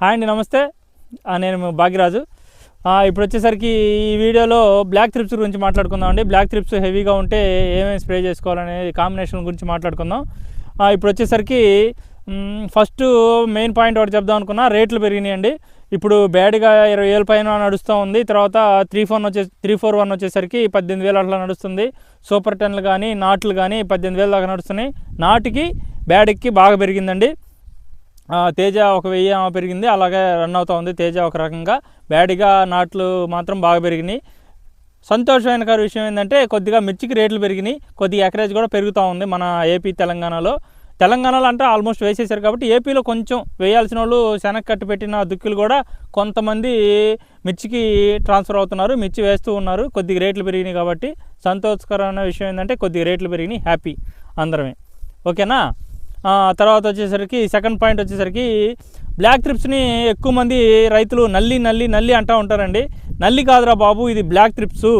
Hi అండి నమస్తే. నేను భాగ్యరాజు. ఇప్పుడు వచ్చేసరికి ఈ వీడియోలో బ్లాక్ త్రిప్స్ గురించి మాట్లాడుకుందాం అండి. బ్లాక్ త్రిప్స్ హెవీగా ఉంటే ఏమేమి స్ప్రే చేసుకోవాలనే కాంబినేషన్ గురించి మాట్లాడుకుందాం. ఇప్పుడు వచ్చేసరికి ఫస్ట్ మెయిన్ పాయింట్ ఒకటి చెప్దాం అనుకున్నా రేట్లు పెరిగినాయండి. ఇప్పుడు బ్యాడ్గా ఇరవై వేల పైన నడుస్తూ ఉంది. తర్వాత త్రీ ఫోర్ వచ్చే త్రీ ఫోర్ వన్ వచ్చేసరికి పద్దెనిమిది వేలు అట్లా నడుస్తుంది. సూపర్ టెన్లు కానీ నాట్లు కానీ పద్దెనిమిది వేల దాకా నడుస్తున్నాయి. నాటికి బ్యాడ్కి బాగా పెరిగిందండి. తేజ ఒక వెయ్యి పెరిగింది అలాగే రన్ అవుతూ ఉంది. తేజ ఒక రకంగా బ్యాడిగా నాట్లు మాత్రం బాగా పెరిగినాయి. సంతోషమైన కారు విషయం ఏంటంటే కొద్దిగా మిర్చికి రేట్లు పెరిగినాయి. కొద్దిగా ఎకరేజ్ కూడా పెరుగుతూ ఉంది మన ఏపీ తెలంగాణలో. తెలంగాణలో అంటే ఆల్మోస్ట్ వేసేసారు కాబట్టి ఏపీలో కొంచెం వేయాల్సిన వాళ్ళు శనగ కట్టు పెట్టిన దుక్కులు కూడా కొంతమంది మిర్చికి ట్రాన్స్ఫర్ అవుతున్నారు మిర్చి వేస్తూ ఉన్నారు. కొద్దిగా రేట్లు పెరిగినాయి కాబట్టి సంతోషకరమైన విషయం ఏంటంటే కొద్దిగా రేట్లు పెరిగినాయి. హ్యాపీ అందరమే. ఓకేనా? తర్వాత వచ్చేసరికి సెకండ్ పాయింట్ వచ్చేసరికి బ్లాక్ త్రిప్స్ని ఎక్కువ మంది రైతులు నల్లి నల్లి నల్లి అంటూ ఉంటారండి. నల్లి కాదురా బాబు ఇది బ్లాక్ త్రిప్స్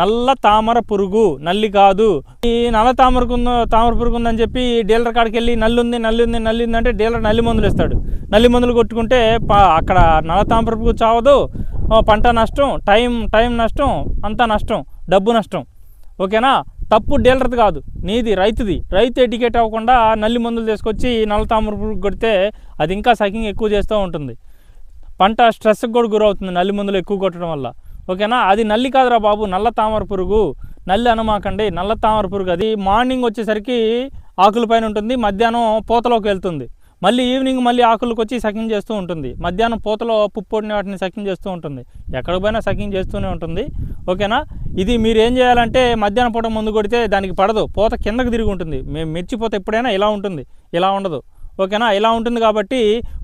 నల్ల తామర పురుగు. నల్లి కాదు. ఈ నల్ల తామరకుంద తామర పురుగు ఉందని చెప్పి డీలర్ కాడికి వెళ్ళి నల్లి ఉంది నల్లి ఉంది నల్లి ఉంది అంటే డీలర్ నల్లి మందులు ఇస్తాడు నల్లి మందులు కొట్టుకుంటే అక్కడ నల్ల తామర పురుగు చావదు. పంట నష్టం టైం టైం నష్టం అంతా నష్టం డబ్బు నష్టం. ఓకేనా? తప్పు డీలర్ది కాదు నీది రైతుది. రైతు ఎడ్యుకేట్ అవ్వకుండా నల్లి మందులు తీసుకొచ్చి నల్ల తామర పురుగు కొడితే అది ఇంకా సకింగ్ ఎక్కువ చేస్తూ ఉంటుంది. పంట స్ట్రెస్కి కూడా గురవుతుంది నల్లి మందులు ఎక్కువ కొట్టడం వల్ల. ఓకేనా? అది నల్లి కాదురా బాబు నల్ల తామర పురుగు. నల్లి అనమాకండి నల్ల తామర పురుగు. అది మార్నింగ్ వచ్చేసరికి ఆకుల పైన ఉంటుంది మధ్యాహ్నం పూతలోకి వెళ్తుంది. మళ్ళీ ఈవినింగ్ మళ్ళీ ఆకులకు వచ్చి సకింగ్ చేస్తూ ఉంటుంది. మధ్యాహ్నం పూతలో పుప్పొడిని వాటిని సకింగ్ చేస్తూ ఉంటుంది. ఎక్కడికి పోయినా సకింగ్ చేస్తూనే ఉంటుంది. ఓకేనా? ఇది మీరు ఏం చేయాలంటే మధ్యాహ్నం పూట ముందు కొడితే దానికి పడదు. పూత కిందకి తిరిగి ఉంటుంది. మేము మిర్చి ఎప్పుడైనా ఇలా ఉంటుంది. ఇలా ఉండదు. ఓకేనా? ఇలా ఉంటుంది కాబట్టి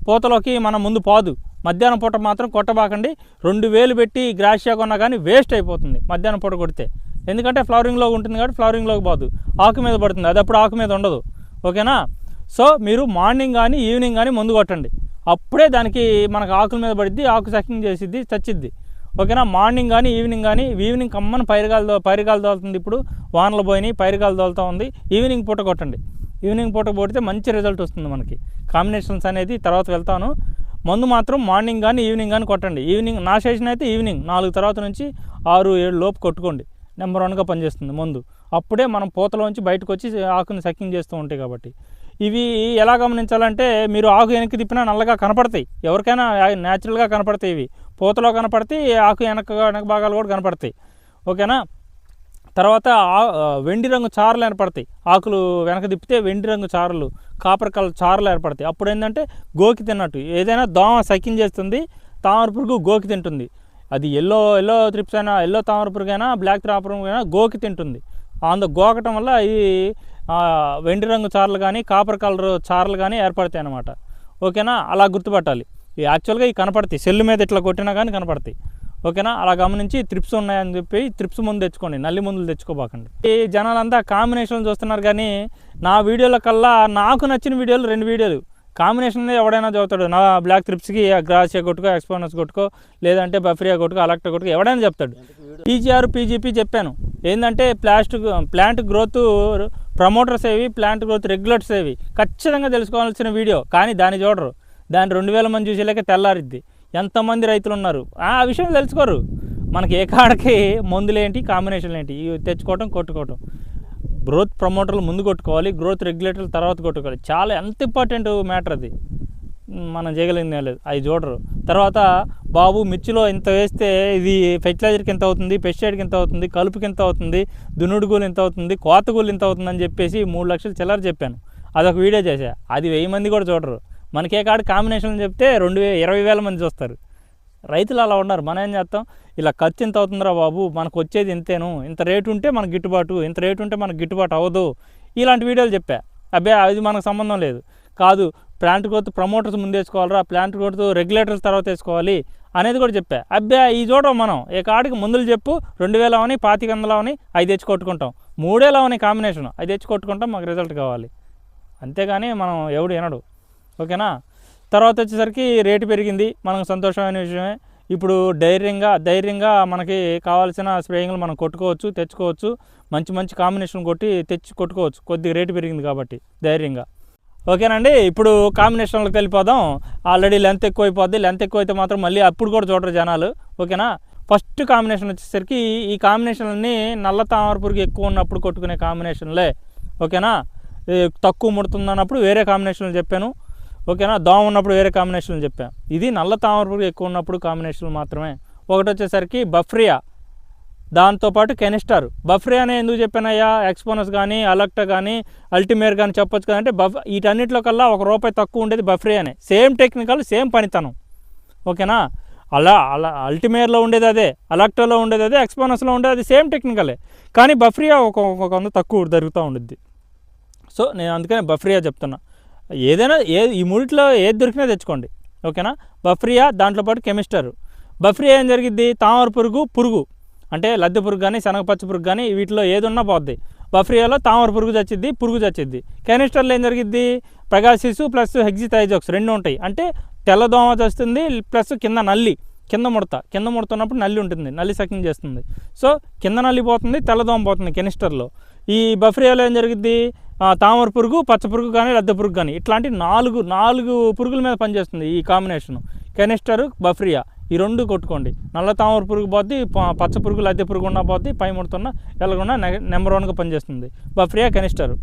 పూతలోకి మనం ముందు పోదు. మధ్యాహ్నం పూట మాత్రం కొట్టబాకండి. రెండు వేలు పెట్టి గ్రాషియా కొన్నా కానీ వేస్ట్ అయిపోతుంది మధ్యాహ్నం పూట కొడితే. ఎందుకంటే ఫ్లవరింగ్లో ఉంటుంది కాబట్టి ఫ్లవరింగ్లోకి పోదు. ఆకు మీద పడుతుంది. అది అప్పుడు ఆకు మీద ఉండదు. ఓకేనా? సో మీరు మార్నింగ్ కానీ ఈవినింగ్ కానీ ముందు కొట్టండి. అప్పుడే దానికి మనకు ఆకుల మీద పడిద్ది ఆకు సకింగ్ చేసిద్ది చచ్చిద్ది. ఓకేనా? మార్నింగ్ కానీ ఈవినింగ్ కానీ ఈవినింగ్ కమ్మని పైరుగాలు దో పైరుగాలు తోలుతుంది ఇప్పుడు. వానలు పోయినాయి పైరుగాలు తోలుతూ ఉంది. ఈవినింగ్ పూట కొట్టండి. ఈవినింగ్ పూట కొడితే మంచి రిజల్ట్ వస్తుంది మనకి. కాంబినేషన్స్ అనేది తర్వాత వెళ్తాను. మందు మాత్రం మార్నింగ్ కానీ ఈవినింగ్ కానీ కొట్టండి. ఈవినింగ్ నా సెషన్ అయితే ఈవినింగ్ నాలుగు తర్వాత నుంచి ఆరు ఏడు లోపు కొట్టుకోండి. నెంబర్ వన్గా పనిచేస్తుంది మందు. అప్పుడే మనం పూతలోంచి బయటకు వచ్చి ఆకుని సక్కింగ్ చేస్తూ ఉంటాయి కాబట్టి. ఇవి ఎలా గమనించాలంటే మీరు ఆకు వెనక్కి తిప్పినా నల్లగా కనపడతాయి. ఎవరికైనా న్యాచురల్గా కనపడతాయి ఇవి. పూతలో కనపడతాయి ఆకు వెనక వెనక భాగాలు కూడా కనపడతాయి. ఓకేనా? తర్వాత ఆ- వెండి రంగు చారలు ఏర్పడతాయి. ఆకులు వెనక తిప్పితే వెండి రంగు చారలు కాపర్ కలర్ చారలు ఏర్పడతాయి. అప్పుడు ఏంటంటే గోకి తిన్నట్టు. ఏదైనా దోమ సకింగ్ చేస్తుంది తామర పురుగు గోకి తింటుంది. అది ఎల్లో ఎల్లో త్రిప్స్ అయినా ఎల్లో తామర పురుగు అయినా బ్లాక్ తామర పురుగు అయినా గోకి తింటుంది. అందు గోకటం వల్ల ఈ వెండి రంగు చారలు కానీ కాపర్ కలర్ చారలు కానీ ఏర్పడతాయి అన్నమాట. ఓకేనా? అలా గుర్తుపట్టాలి. ఈ యాక్చువల్గా ఇవి కనపడతాయి. సెల్లు మీద ఇట్లా కొట్టినా కానీ కనపడతాయి. ఓకేనా? అలా గమనించి త్రిప్స్ ఉన్నాయని చెప్పి త్రిప్స్ ముందు తెచ్చుకోండి. నల్లి మందులు తెచ్చుకోబాకండి. ఈ జనాలంతా కాంబినేషన్ చూస్తున్నారు కానీ నా వీడియోల కల్లా నాకు నచ్చిన వీడియోలు రెండు వీడియోలు. కాంబినేషన్ ఎవడైనా చదువుతాడు. నా బ్లాక్ త్రిప్స్కి గ్రాసియా కొట్టుకో ఎక్స్పోనస్ కొట్టుకో లేదంటే బఫ్రియా కొట్టుకో అలక్టా కొట్టుకో ఎవడైనా చెప్తాడు. పీజీఆర్ పీజీపీ చెప్పాను. ఏంటంటే ప్లాస్టిక్ ప్లాంట్ గ్రోత్ ప్రమోటర్స్ ఏవి ప్లాంట్ గ్రోత్ రెగ్యులేటర్స్ ఏవి? ఖచ్చితంగా తెలుసుకోవాల్సిన వీడియో. కానీ దాన్ని చూడరు. దాన్ని రెండు వేల మంది చూసేలాక తెల్లారిద్ది. ఎంతమంది రైతులు ఉన్నారు? ఆ విషయం తెలుసుకోరు. మనకి ఏ కాడకి మందులేంటి కాంబినేషన్లు ఏంటి? ఇవి తెచ్చుకోవటం కొట్టుకోవటం. గ్రోత్ ప్రమోటర్లు ముందు కొట్టుకోవాలి గ్రోత్ రెగ్యులేటర్లు తర్వాత కొట్టుకోవాలి. చాలా ఎంత ఇంపార్టెంట్ మ్యాటర్ అది. మనం చేయగలిగిందే లేదు. అవి చూడరు. తర్వాత బాబు మిర్చిలో ఇంత వేస్తే ఇది ఫెర్టిలైజర్కి ఎంత అవుతుంది పెస్టిసైడ్కి ఎంత అవుతుంది కలుపుకి ఎంత అవుతుంది దున్నుడుగులు ఎంత అవుతుంది కోతగూలు ఎంత అవుతుంది అని చెప్పేసి మూడు లక్షలు చిల్లర చెప్పాను. అదొక వీడియో చేశా. అది వెయ్యి మంది కూడా చూడరు. మనకే కాడ కాంబినేషన్ చెప్తే రెండు ఇరవై వేల మంది చూస్తారు. రైతులు అలా ఉన్నారు. మనం ఏం చేస్తాం? ఇలా ఖర్చు ఎంత అవుతుందిరా బాబు మనకు వచ్చేది ఇంతేను. ఇంత రేటు ఉంటే మనకు గిట్టుబాటు ఇంత రేటు ఉంటే మనకు గిట్టుబాటు అవ్వదు. ఇలాంటి వీడియోలు చెప్పా. అబ్బే అది మనకు సంబంధం లేదు. కాదు ప్లాంట్ గ్రోత్ ప్రమోటర్స్ ముందు వేసుకోవాలరా ప్లాంట్ గ్రోత్ రెగ్యులేటర్స్ తర్వాత వేసుకోవాలి అనేది కూడా చెప్పా. అబ్బే ఈ చోట మనం ఏ కాడికి ముందులు చెప్పు రెండు వేల అవని పాతిక వందలు అవని అవి తెచ్చి కొట్టుకుంటాం. మూడేలా అవని కాంబినేషన్ అవి తెచ్చి కొట్టుకుంటాం మాకు రిజల్ట్ కావాలి. అంతేగాని మనం ఎవడు వినడు. ఓకేనా? తర్వాత వచ్చేసరికి రేటు పెరిగింది మనకు సంతోషమైన విషయమే. ఇప్పుడు ధైర్యంగా ధైర్యంగా మనకి కావాల్సిన స్ప్రేయింగ్లు మనం కొట్టుకోవచ్చు తెచ్చుకోవచ్చు. మంచి మంచి కాంబినేషన్ కొట్టి తెచ్చి కొట్టుకోవచ్చు. కొద్దిగా రేటు పెరిగింది కాబట్టి ధైర్యంగా. ఓకేనండి? ఇప్పుడు కాంబినేషన్లకు వెళ్ళిపోదాం. ఆల్రెడీ లెంత్ ఎక్కువ అయిపోద్ది లెంత్ ఎక్కువైతే మాత్రం మళ్ళీ అప్పుడు కూడా చూడరు జనాలు. ఓకేనా? ఫస్ట్ కాంబినేషన్ వచ్చేసరికి ఈ కాంబినేషన్లన్నీ నల్ల తామర పురుగు ఎక్కువ ఉన్నప్పుడు కొట్టుకునే కాంబినేషన్లే ఓకేనా? తక్కువ ముడుతుంది అన్నప్పుడు వేరే కాంబినేషన్లు చెప్పాను. ఓకేనా? దోమ ఉన్నప్పుడు వేరే కాంబినేషన్లు చెప్పాను ఇది నల్ల తామర పురుగు ఎక్కువ ఉన్నప్పుడు కాంబినేషన్లు మాత్రమే. ఒకటి వచ్చేసరికి బఫ్రియా. దాంతోపాటు కెనిస్టార్. బఫ్రే అనే ఎందుకు చెప్పానయ్యా? ఎక్స్పోనస్ కానీ అలక్టా కానీ అల్టిమేర్ కానీ చెప్పొచ్చు కదంటే బఫ్ వీటన్నిటిలో కల్లా ఒక రూపాయి తక్కువ ఉండేది బఫ్రే అనే. సేమ్ టెక్నికల్ సేమ్ పనితనం. ఓకేనా? అలా అలా అల్టిమేర్లో ఉండేది అదే. అలక్టాలో ఉండేది అదే. ఎక్స్పోనస్లో ఉండేది అది సేమ్ టెక్నికలే కానీ బఫ్రియా ఒక ఒక తక్కువ జరుగుతూ ఉండిద్ది. సో నేను అందుకనే బఫ్రియా చెప్తున్నా. ఏదైనా ఏ ఈ మూడిట్లో ఏది దొరికినా తెచ్చుకోండి. ఓకేనా? బఫ్రియా దాంట్లో పాటు కెమిస్టర్. బఫ్రియా ఏం జరిగిద్ది? తామర పురుగు పురుగు. అంటే లద్దె పురుగు కానీ శనగపచ్చ పురుగు కానీ వీటిలో ఏది ఉన్నా పోద్ది. బఫ్రియాలో తామర పురుగు చచ్చిద్ది పురుగు చచ్చిద్ది. కెనిస్టర్లో ఏం జరిగిద్ది? ప్రగాసిసు ప్లస్ హెగ్జిథైజాక్స్ రెండు ఉంటాయి. అంటే తెల్లదోమ చేస్తుంది ప్లస్ కింద నల్లి. కింద ముడత. కింద ముడుతున్నప్పుడు నల్లి ఉంటుంది. నల్లి సకింగ్ చేస్తుంది. సో కింద నల్లి పోతుంది తెల్లదోమ పోతుంది కెనిస్టర్లో ఈ బఫ్రియాలో ఏం జరిగింది తామర పురుగు పచ్చ పురుగు కానీ లద్దె పురుగు కానీ ఇట్లాంటి నాలుగు నాలుగు పురుగుల మీద పనిచేస్తుంది ఈ కాంబినేషన్. కెనిస్టర్ బఫ్రియా ఈ రెండు కొట్టుకోండి. నల్ల తామర పురుగు పోద్ది పచ్చ పురుగు లద్దె పురుగు ఉన్న పోద్ది పై ముడుతున్న ఎలాగున్నా నెంబర్ వన్గా పనిచేస్తుంది. బఫ్రియా కెనిస్టర్.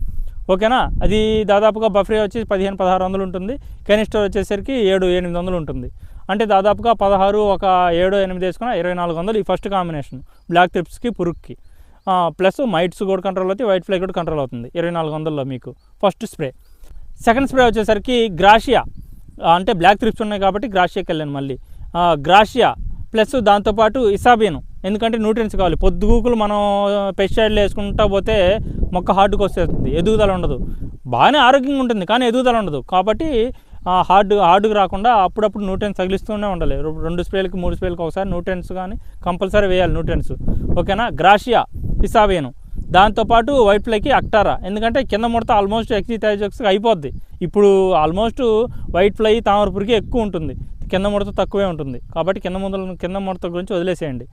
ఓకేనా? అది దాదాపుగా బఫ్రియా వచ్చి పదిహేను పదహారు వందలు ఉంటుంది. కెనిస్టర్ వచ్చేసరికి ఏడు ఎనిమిది వందలు ఉంటుంది. అంటే దాదాపుగా పదహారు ఒక ఏడు ఎనిమిది వేసుకున్న ఇరవై నాలుగు వందలు ఈ ఫస్ట్ కాంబినేషన్. బ్లాక్ ట్రిప్స్కి పురుగుకి. ప్లస్ మైట్స్ కూడా కంట్రోల్ అవుతాయి వైట్ ఫ్లై కూడా కంట్రోల్ అవుతుంది. ఇరవై నాలుగు వందల్లో మీకు. ఫస్ట్ స్ప్రే సెకండ్ స్ప్రే వచ్చేసరికి గ్రాషియా అంటే బ్లాక్ త్రిప్స్ ఉన్నాయి కాబట్టి గ్రాషియాకి వెళ్ళాను మళ్ళీ. గ్రాషియా ప్లస్ దాంతోపాటు ఇసాబీను ఎందుకంటే న్యూట్రియన్స్ కావాలి. పొద్దుగూకులు మనం పెస్టిసైడ్లు వేసుకుంటా పోతే మొక్క హార్డ్కి వచ్చేస్తుంది. ఎదుగుదల ఉండదు. బాగానే ఆరోగ్యంగా ఉంటుంది కానీ ఎదుగుదల ఉండదు. కాబట్టి హార్డ్ హార్డ్కి రాకుండా అప్పుడప్పుడు న్యూట్రియన్స్ తగిలిస్తూనే ఉండాలి. రెండు స్ప్రేలకు మూడు స్ప్రేలకు ఒకసారి న్యూట్రియన్స్ కానీ కంపల్సరీ వేయాలి న్యూట్రియన్స్ ఓకేనా? గ్రాషియా ఇసాబేను దాంతోపాటు వైట్ ఫ్లైకి అక్టారా. ఎందుకంటే కింద ముడత ఆల్మోస్ట్ ఎక్సిథైజోక్స్ అయిపోద్ది. ఇప్పుడు ఆల్మోస్ట్ వైట్ ఫ్లై తామరపురికి ఎక్కువ ఉంటుంది. కింద ముడత తక్కువే ఉంటుంది. కాబట్టి కింద ముడత కింద ముడత గురించి వదిలేసేయండి.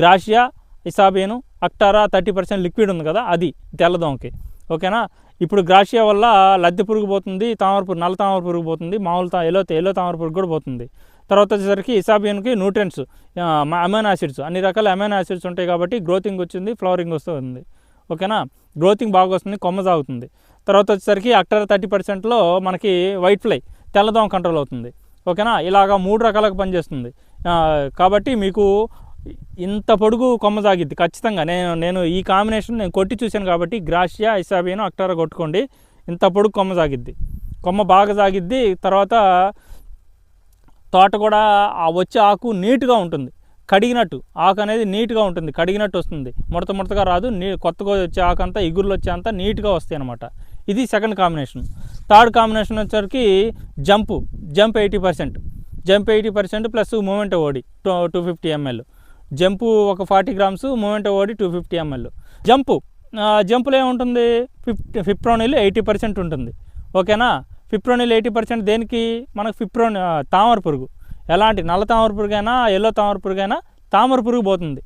గ్రాషియా ఇసాబేను అక్టారా థర్టీ పర్సెంట్ లిక్విడ్ ఉంది కదా అది తెల్లదోమకి. ఓకేనా? ఇప్పుడు గ్రాషియా వల్ల లద్దె పురుగు పోతుంది తామర పురుగు నల్ల తామర పురుగు పోతుంది మామూలు తా ఎలో ఎల్లో తామర పురుగు కూడా పోతుంది. తర్వాత వచ్చేసరికి ఇసాబియన్కి న్యూట్రియన్స్ అమైన్ యాసిడ్స్ అన్ని రకాల అమైన్ యాసిడ్స్ ఉంటాయి కాబట్టి గ్రోతింగ్ వచ్చింది ఫ్లవరింగ్ వస్తుంది. ఓకేనా? గ్రోతింగ్ బాగా వస్తుంది కొమ్మ సాగుతుంది. తర్వాత వచ్చేసరికి అక్టర్ థర్టీ పర్సెంట్లో మనకి వైట్ ఫ్లై తెల్లదోమ కంట్రోల్ అవుతుంది. ఓకేనా? ఇలాగా మూడు రకాలకు పనిచేస్తుంది. కాబట్టి మీకు ఇంత పొడుగు కొమ్మ సాగిద్ది ఖచ్చితంగా. నేను నేను ఈ కాంబినేషన్ నేను కొట్టి చూశాను కాబట్టి గ్రాషియా ఇసాబియను అక్టారా కొట్టుకోండి. ఇంత పొడుగు కొమ్మ సాగిద్ది. కొమ్మ బాగా సాగిద్ది తర్వాత తోట కూడా ఆ వచ్చే ఆకు నీట్గా ఉంటుంది. కడిగినట్టు. ఆకు అనేది నీట్గా ఉంటుంది. కడిగినట్టు వస్తుంది. ముడత ముడతగా రాదు. నీ కొత్తగా వచ్చే ఆకు అంతా ఇగురులు వచ్చే అంతా నీట్గా వస్తాయి అనమాట ఇది సెకండ్ కాంబినేషన్. థర్డ్ కాంబినేషన్ వచ్చేసరికి jump. Jump eighty percent. Jump eighty percent plus Movento OD. Two two fifty ML. Jump ఒక forty grams Movento OD two fifty ML. Jump. జంపులో ఏముంటుంది? ఫిఫ్ ఫిప్రోనిల్ ఎయిటీ పర్సెంట్ ఉంటుంది. ఓకేనా? ఫిప్రోనిల్ ఎయిటీ పర్సెంట్ దేనికి? మనకు ఫిప్రోన్ తామర పురుగు. ఎలాంటి? నల్ల తామర పురుగు అయినా ఎల్లో తామర పురుగు అయినా తామర పురుగు పోతుంది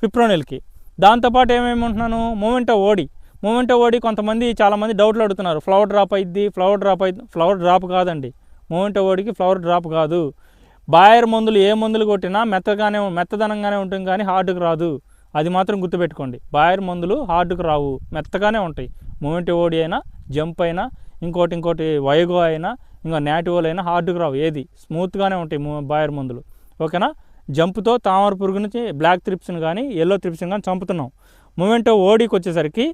ఫిప్రోనిల్కి దాంతోపాటు ఏమేమి ఉంటున్నాను మూమెంటో ఓడి మూమెంటో ఓడి కొంతమంది చాలామంది డౌట్లు అడుగుతున్నారు. ఫ్లవర్ డ్రాప్ అయింది ఫ్లవర్ డ్రాప్ అయి ఫ్లవర్ డ్రాప్ కాదండి. మూమెంటో ఓడికి ఫ్లవర్ డ్రాప్ కాదు. బాయర్ మందులు ఏ మందులు కొట్టినా మెత్తగానే మెత్తదనంగానే ఉంటుంది కానీ హార్డ్కి రాదు. అది మాత్రం గుర్తుపెట్టుకోండి. బాయర్ మందులు హార్డ్కి రావు. మెత్తగానే ఉంటాయి. మూమెంట్ ఓడి అయినా జంప్ అయినా ఇంకోటి ఇంకోటి వైగో అయినా ఇంకా నాటివోల్ అయినా హార్డ్కి రావు. ఏది? స్మూత్గానే ఉంటాయి బాయర్ మందులు. ఓకేనా? జంప్తో తామర పురుగు నుంచి బ్లాక్ త్రిప్స్ని కానీ ఎల్లో త్రిప్స్ని కానీ చంపుతున్నాం. మూమెంట్ ఓడికి వచ్చేసరికి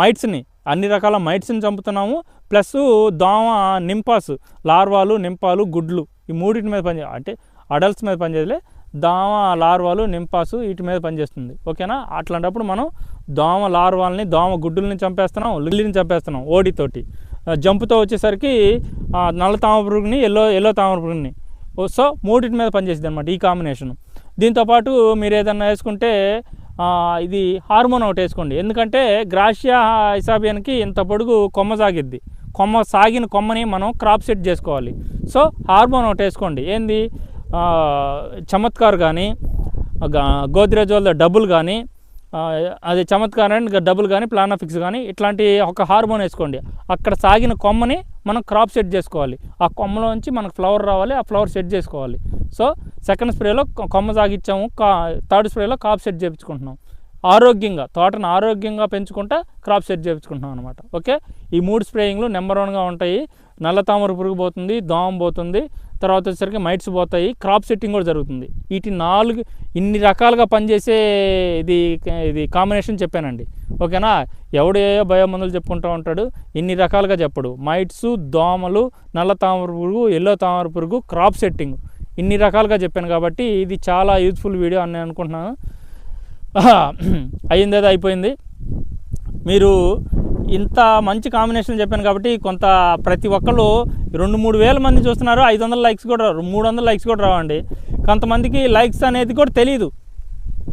మైట్స్ని అన్ని రకాల మైట్స్ని చంపుతున్నాము. ప్లస్ దోమ నింపాస్ లార్వాలు నింపాలు గుడ్లు ఈ మూడింటి మీద పనిచే అంటే అడల్ట్స్ మీద పనిచేయలే దోమ లార్వాలు నింపాసు వీటి మీద పనిచేస్తుంది. ఓకేనా? అట్లాంటప్పుడు మనం దోమ లార్వాల్ని దోమ గుడ్డుల్ని చంపేస్తున్నాం లిల్లిని చంపేస్తున్నాం ఓడితోటి. జంపుతో వచ్చేసరికి నల్ల తామర పురుగుని ఎల్లో ఎల్లో తామర పురుగుని ఓ, సో మూడింటి మీద పనిచేసింది అనమాట ఈ కాంబినేషన్. దీంతోపాటు మీరు ఏదన్నా వేసుకుంటే ఇది హార్మోన్ ఒకటి వేసుకోండి. ఎందుకంటే గ్రాషియా ఇసాబియన్కి ఇంత పొడుగు కొమ్మ సాగిద్ది. కొమ్మ సాగిన కొమ్మని మనం క్రాప్ సెట్ చేసుకోవాలి. సో హార్మోన్ ఒకటి వేసుకోండి. ఏంది? ఆ, చమత్కార్ కానీ గోద్రేజ్ వాళ్ళ డబ్బులు కానీ అది చమత్కార్ డబుల్ కానీ ప్లానాఫిక్స్ కానీ ఇట్లాంటి ఒక హార్మోన్ వేసుకోండి. అక్కడ సాగిన కొమ్మని మనం క్రాప్ సెట్ చేసుకోవాలి. ఆ కొమ్మలోంచి మనకు ఫ్లవర్ రావాలి ఆ ఫ్లవర్ సెట్ చేసుకోవాలి. సో సెకండ్ స్ప్రేలో కొమ్మ సాగిచ్చాము కా థర్డ్ స్ప్రేలో క్రాప్ సెట్ చేయించుకుంటున్నాం ఆరోగ్యంగా తోటను ఆరోగ్యంగా పెంచుకుంటా క్రాప్ సెట్ చేయించుకుంటున్నాం అనమాట ఓకే? ఈ మూడు స్ప్రేయింగ్లు నెంబర్ వన్గా ఉంటాయి. నల్ల తామర పురుగు పోతుంది దోమ పోతుంది తర్వాత వచ్చేసరికి మైట్స్ పోతాయి క్రాప్ సెట్టింగ్ కూడా జరుగుతుంది. వీటి నాలుగు ఇన్ని రకాలుగా పనిచేసే ఇది ఇది కాంబినేషన్ చెప్పానండి. ఓకేనా? ఎవడు ఏ భయ మందులు చెప్పుకుంటూ ఉంటాడు ఇన్ని రకాలుగా చెప్పడు. మైట్స్ దోమలు నల్ల తామర పురుగు ఎల్లో తామర పురుగు క్రాప్ సెట్టింగ్. ఇన్ని రకాలుగా చెప్పాను కాబట్టి ఇది చాలా యూజ్ఫుల్ వీడియో అని నేను అనుకుంటున్నాను. అయిందేదో అయిపోయింది. మీరు ఇంత మంచి కాంబినేషన్ చెప్పాను కాబట్టి కొంత ప్రతి ఒక్కళ్ళు రెండు మూడు వేల మంది చూస్తున్నారు ఐదు వందల లైక్స్ కూడా రావు మూడు వందల లైక్స్ కూడా రావండి. కొంతమందికి లైక్స్ అనేది కూడా తెలియదు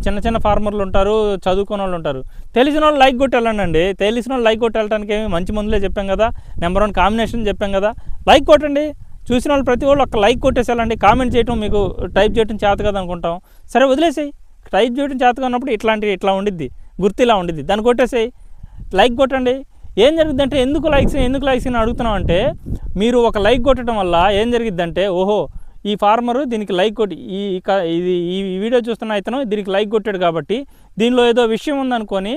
చిన్న చిన్న ఫార్మర్లు ఉంటారు చదువుకున్న వాళ్ళు ఉంటారు. తెలిసిన వాళ్ళు లైక్ కొట్టి వెళ్ళండి తెలిసిన వాళ్ళు లైక్ కొట్టి వెళ్ళడానికి ఏమి మంచి మందులే చెప్పాం కదా. నెంబర్ వన్ కాంబినేషన్ చెప్పాం కదా. లైక్ కొట్టండి. చూసిన వాళ్ళు ప్రతి వాళ్ళు ఒక లైక్ కొట్టేసేయాలండి. వెళ్ళండి కామెంట్ చేయటం మీకు టైప్ చేయటం చేత కదా అనుకుంటాం. సరే వదిలేసేయి. టైప్ చేయడం చేత ఉన్నప్పుడు ఇట్లాంటి ఇట్లా ఉండిద్ది. గుర్తు ఇలా ఉండిద్ది. దాన్ని కొట్టేసేయి. లైక్ కొట్టండి. ఏం జరిగిద్దంటే ఎందుకు లైక్స్ ఎందుకు లైక్స్ అని అడుగుతున్నాం అంటే మీరు ఒక లైక్ కొట్టడం వల్ల ఏం జరిగిద్దంటే ఓహో ఈ ఫార్మరు దీనికి లైక్ కొట్టి ఈ ఇది ఈ వీడియో చూస్తున్న ఇతను దీనికి లైక్ కొట్టాడు కాబట్టి దీనిలో ఏదో విషయం ఉందనుకొని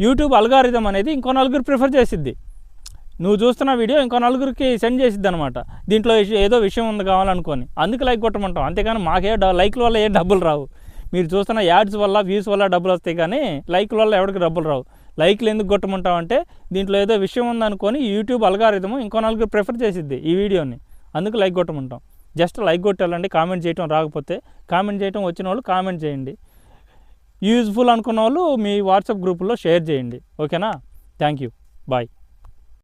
యూట్యూబ్ అల్గారిథం అనేది ఇంకో నలుగురు ప్రిఫర్ చేసిద్ది. నువ్వు చూస్తున్న వీడియో ఇంకో నలుగురికి సెండ్ చేసిద్ది అనమాట దీంట్లో ఏదో విషయం ఉంది కావాలనుకొని. అందుకు లైక్ కొట్టమంటాం. అంతేకాని మాకే డ- లైక్ల వల్ల ఏ డబ్బులు రావు. మీరు చూస్తున్న యాడ్స్ వల్ల వ్యూస్ వల్ల డబ్బులు వస్తాయి కానీ లైక్ల వల్ల ఎవరికి డబ్బులు రావు. లైక్లు ఎందుకు కొట్టమంటావు అంటే దీంట్లో ఏదో విషయం ఉందనుకొని యూట్యూబ్ అలగారిదము ఇంకో నలుగురు ప్రిఫర్ చేసిద్ది ఈ వీడియోని. అందుకు లైక్ కొట్టమంటాం. జస్ట్ లైక్ కొట్టాలండి కామెంట్ చేయటం రాకపోతే. కామెంట్ చేయటం వచ్చిన వాళ్ళు కామెంట్ చేయండి. యూజ్ఫుల్ అనుకున్న వాళ్ళు మీ వాట్సాప్ గ్రూపుల్లో షేర్ చేయండి. ఓకేనా? Thank you. బాయ్.